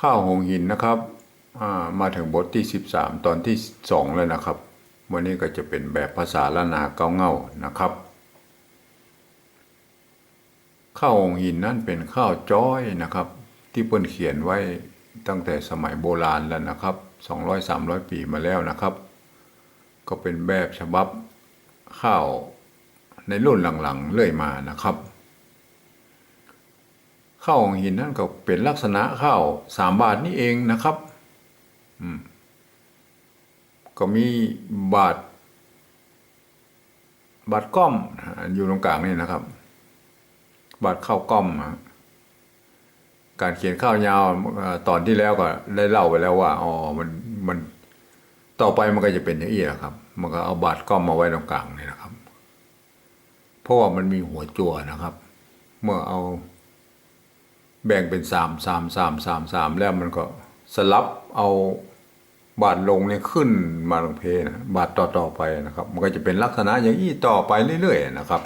ข้าวหงหินนะครับามาถึงบทที่ 13 ตอนที่ 2 แล้วนะครับ วันนี้ก็จะเป็นแบบภาษาละนาเก้าเง่านะครับ ข้าวหงหินนั่นเป็นข้าวจ้อยนะครับ ที่เปิ้นเขียนไว้ตั้งแต่สมัยโบราณแล้วนะครับ 200-300 ปีมาแล้วนะครับ ก็เป็นแบบฉบับข้าวในรุ่นหลังๆเรื่อยมานะครับ ข้าวของหินนั่นก็เป็นลักษณะข้าวสามบาทนี่เองนะครับก็มีบาท บาทก้อมอ่าอยู่ตรงกลางนี่นะครับ บาทข้าวก้อมการเขียนข้าวยาวตอนที่แล้วก็ได้เล่าไปแล้วว่าอ๋อมันมันต่อไปมันก็จะเป็นอย่างนี้แหละครับ มันก็เอาบาทก้อมมาไว้ตรงกลางนี่นะครับ เพราะว่ามันมีหัวจั่วนะครับ เมื่อเอา แบ่งเป็นสามสามสามสามสามแล้วมันก็สลับเอาบาทลงเนี่ยขึ้นมาลงเพนะบาทต่อต่อไปนะครับ มันก็จะเป็นลักษณะอย่างนี้ต่อไปเรื่อยๆนะครับ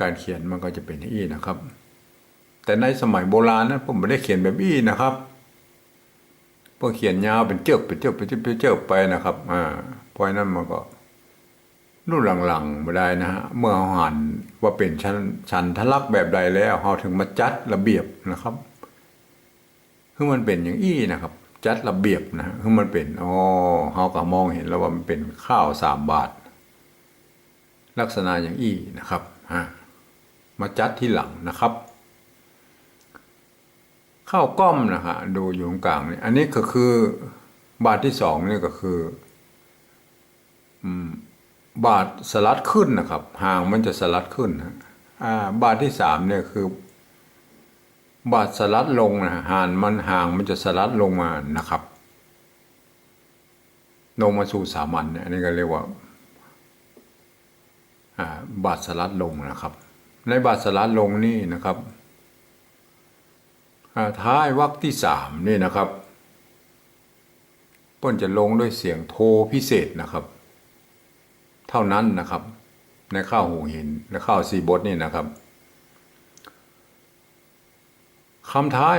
การเขียนมันก็จะเป็นอี้นะครับ แต่ในสมัยโบราณนะผมไม่ได้เขียนแบบนี้นะครับพวกเขียนยาวเป็นเจือกเป็นเจือกเป็นเจือกเป็นเจือกไปนะครับอ่าเพราะนั้นมันก็ รุ่นหลังๆมาได้นะฮะเมื่อเราหันว่าเป็นชั้นชั้นทะลักแบบใดแล้วเราถึงมาจัดระเบียบนะครับคือมันเป็นอย่างอี้นะครับ จัดระเบียบนะคือมันเป็นอ๋อเราก็มองเห็นแล้วว่ามันเป็นข้าวสามบาท ลักษณะอย่างอี้นะครับฮะมาจัดที่หลังนะครับ ข้าวกล้อมนะฮะดูอยู่ตรงกลางนี่อันนี้ก็คือบาทที่สองนี่ก็คือ อืม บาทสลัดขึ้นนะครับหางมันจะสลัดขึ้นนะบาทที่สามเนี่ยคือ บาทสลัดลงนะหางมันหางมันจะสลัดลงมานะครับลงมาสู่สามัญเนี่ยอันนี้ก็เรียกว่าบาทสลัดลงนะครับ ในบาทสลัดลงนี่นะครับท้ายวรรคที่สามนี่นะครับเปิ้นจะลงด้วยเสียงโทพิเศษนะครับ เท่านั้นนะครับ ในข้าวหูหินและข้าวสีบทนี่นะครับคำท้าย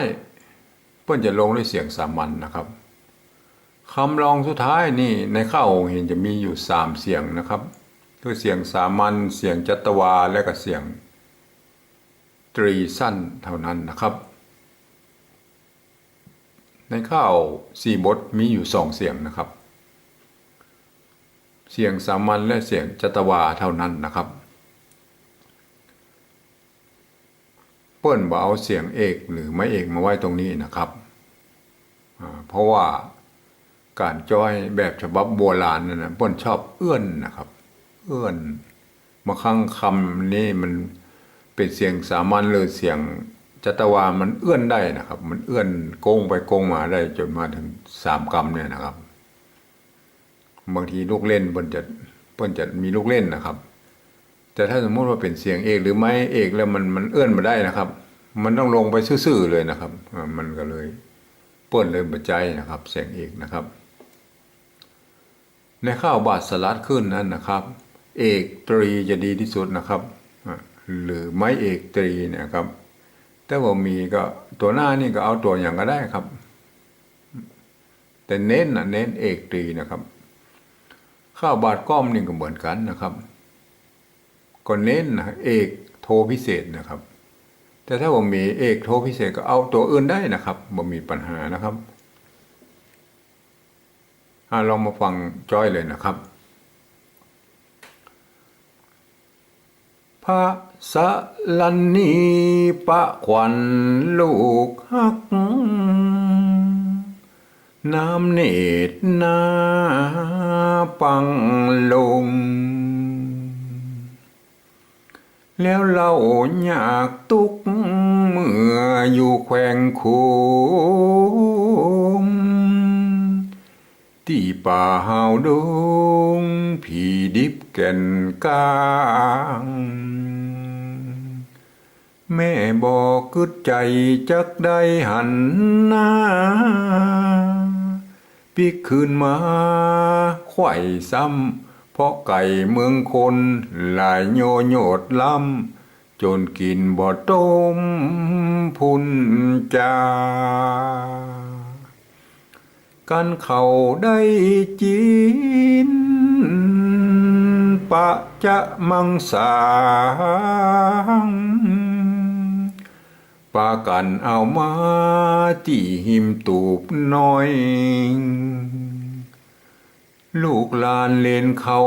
เพื่อนจะลงด้วยเสียงสามัญนนะครับคำรองสุดท้ายนี่ในข้าวหูหินจะมีอยู่สามเสียงนะครับคือเสียงสามัญเสียงจัตวาและก็เสียงตรีสั้นเท่านั้นนะครับ ในข้าวสี่บทมีอยู่สองเสียงนะครับ เสียงสามัญและเสียงจัตวาเท่านั้นนะครับ เปิ้นบ่เอาเสียงเอกหรือไม่เอกมาไว้ตรงนี้นะครับ เพราะว่าการจ้อยแบบฉบับโบราณนั่นนะเปิ้นชอบเอื้อนนะครับ เอื้อนบางครั้งคำนี้มันเป็นเสียงสามัญหรือเสียงจัตวามันเอื้อนได้นะครับ มันเอื้อนโกงไปโกงมาได้จนมาถึงสามกรรมเนี่ยนะครับ บางทีลูกเล่นเปิ้นจะเปิ้นจะมีลูกเล่นนะครับ แต่ถ้าสมมติว่าเป็นเสียงเอกหรือไม่เอกแล้วมันมันเอื้อนมาได้นะครับ มันต้องลงไปซื่อๆเลยนะครับมันก็เลยเปิ้นเลยบัใจนะครับ เสียงเอกนะครับ ในข้าวบาทสลัดขึ้นนั้นนะครับ เอกตรีจะดีที่สุดนะครับหรือไม่เอกตรีเนี่ยครับถ้าว่ามีก็ตัวหน้านี่ก็เอาตัวอย่างก็ได้ครับ แต่เน้นนะเน้นเอกตรีนะครับ ข้าวบาทก้อมนี่ก็เหมือนกันนะครับก็เน้นนะเอกโทพิเศษนะครับ แต่ถ้าผมมีเอกโทพิเศษก็เอาตัวอื่นได้นะครับบ่มีปัญหานะครับอ่าลองมาฟังจ้อยเลยนะครับ พระสลันนีปะขวัญลูกฮัก น้ำเนตรนาปังลง แล้วเราอยากตุกเมื่ออยู่แขวงโคูมที่ป่าหาวดงผีดิบแก่นกลางแม่บอกกึดใจจักได้หันหน้า ปีกคืนมาไข่ซ้ำเพราะไก่เมืองคนหลายโยโยดล้ำจนกินบ่ต้มพุนจากันเขาได้จีนปะจะมังสาง ปากันเอามาที่หิมตูบน้อย ลูกลานเลนเขา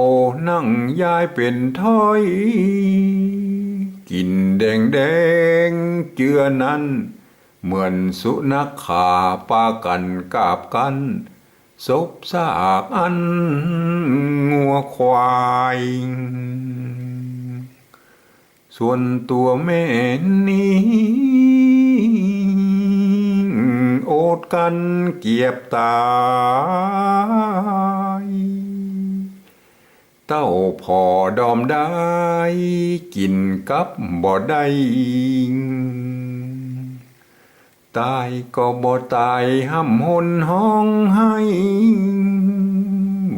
นั่งยายเป็นถ้อย กินแดงแดงเจือนั้น เหมือนสุนัขขาปากันกาบกันซบซากอันงัวควายส่วนตัวแม่นี้ โอดกันเกียบตาย เต้าพอดอมได้ กินกับบ่ได้ตายก็บ่ตายห้ำหนห้องให้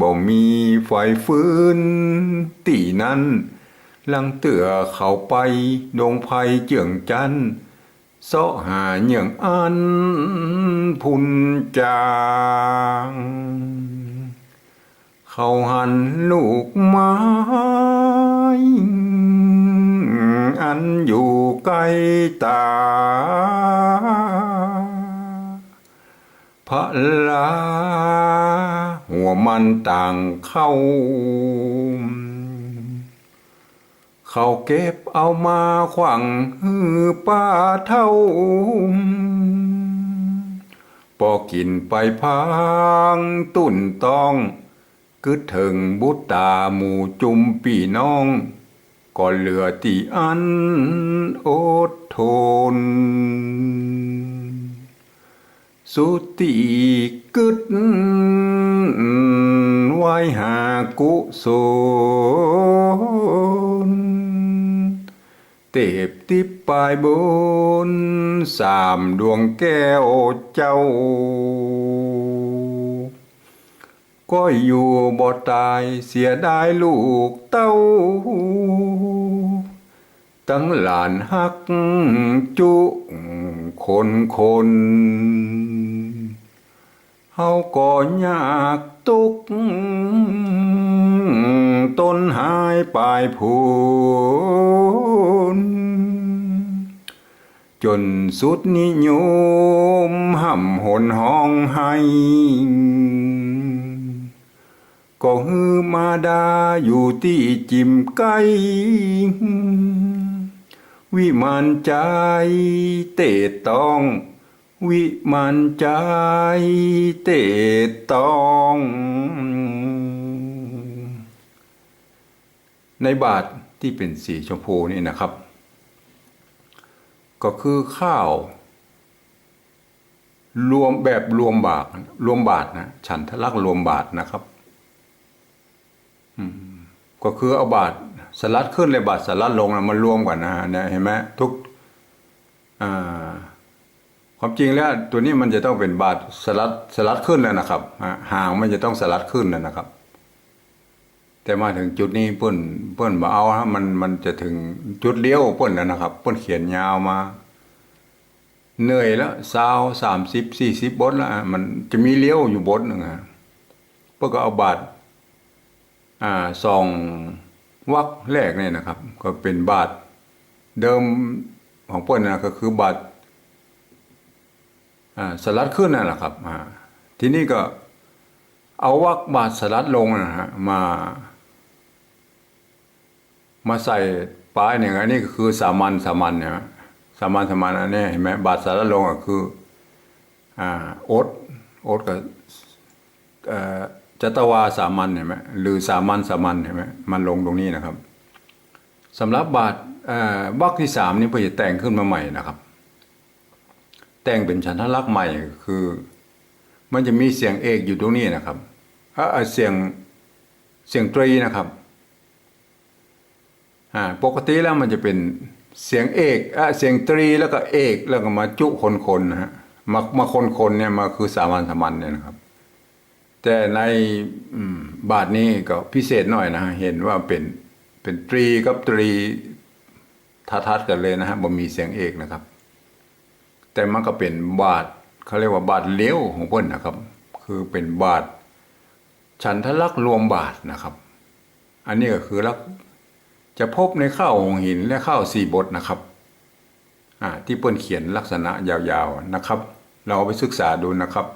บ่มีไฟฟื้นตีนั้น ลังเตือเข้าไปดงไพเจืองจันทร์ สาะหาเหยื่องอันพุนจาง เขาหันลูกไม้อันอยู่ใกล้ตา พระลาหัวมันต่างเข้า เขาเก็บเอามาขวังฮือป้าเท่าปอกินไปพังตุ่นตองกึดถึงบุตตาหมู่จุมปีน้อง ก็เหลือตีอันอดทน สุติกึดไว้หากุศล เตบติบปายบนสามดวงแก้วเจ้า ก็อยู่บ่ตายเสียดายลูกเต้า ตั้งหลานฮักจุคนคนเฮาก็ยากตุก ต้นหายปลายพูนจนสุดนิยมห่ำหนห้องให้ก็ฮือมาดาอยู่ที่จิมไก่วิมานใจเตะต้องวิมานใจเตะต้อง ในบาทที่เป็นสีชมพูนี่นะครับ ก็คือข้าว รวมแบบรวมบาทรวมบาทนะฉันทลักรวมบาทนะครับก็คือเอาบาทสลัดขึ้นเลยบาทสลัดลงนะมันรวมกันนะฮะเนี่ยเห็นไหมทุกความจริงแล้วตัวนี้มันจะต้องเป็นบาทสลัดสลัดขึ้นแล้วนะครับอ่าหางมันจะต้องสลัดขึ้นแล้วนะครับ แต่มาถึงจุดนี้เปิ้นเปิ้นมาเอาฮะมันมันจะถึงจุดเลี้ยวเปิ้นแล้วนะครับเปิ้นเขียนยาวมา เหนื่อยแล้วสาวสามสิบสี่สิบบทแล้วอะมันจะมีเลี้ยวอยู่บทหนึ่งอะเพื่อก็เอาบาทอ่าซองวักแรกเนี่ยนะครับ ก็เป็นบาทเดิมของเปิ้นนะก็คือบาทอ่าสลัดขึ้นนั่นแหละครับอ่าทีนี้ก็เอาวักบาทสลัดลงนะฮะมา มาใส่ปลายหนึ่งอันนี้ก็คือสามัญสามัญเนี่ยสามัญสามัญอันนี้เห็นไหมบาทสลัดลงอะคืออ่าโอ๊ตโอ๊ตกับเอ่อจัตวาสามัญเห็นไหมหรือสามัญสามัญเห็นไหมมันลงตรงนี้นะครับสำหรับบาทเอ่อวรรคที่สามนี่เพื่อจะแต่งขึ้นมาใหม่นะครับ แต่งเป็นฉันทลักษณ์ใหม่คือ มันจะมีเสียงเอกอยู่ตรงนี้นะครับเสียงเสียงตรีนะครับ อ่าปกติแล้วมันจะเป็นเสียงเอกอะเสียงตรีแล้วก็เอกแล้วก็มาจุคนคนๆนะฮะมามาคนคนๆเนี่ยมาคือสามัญสามัญเนี่ยนะครับ แต่ในบาทนี้ก็พิเศษหน่อยนะฮะเห็นว่าเป็นเป็นตรีกับตรีทัดๆกันเลยนะฮะบ่มีเสียงเอกนะครับ แต่มันก็เป็นบาทเขาเรียกว่าบาทเลี้ยวของเพิ่นนะครับ คือเป็นบาทฉันทลักษ์รวมบาทนะครับ อันนี้ก็คือลัก จะพบในข้าวหงหินและข้าวสี่บทนะครับที่เปิ้นเขียนลักษณะยาวๆนะครับ เราเอาไปศึกษาดูนะครับ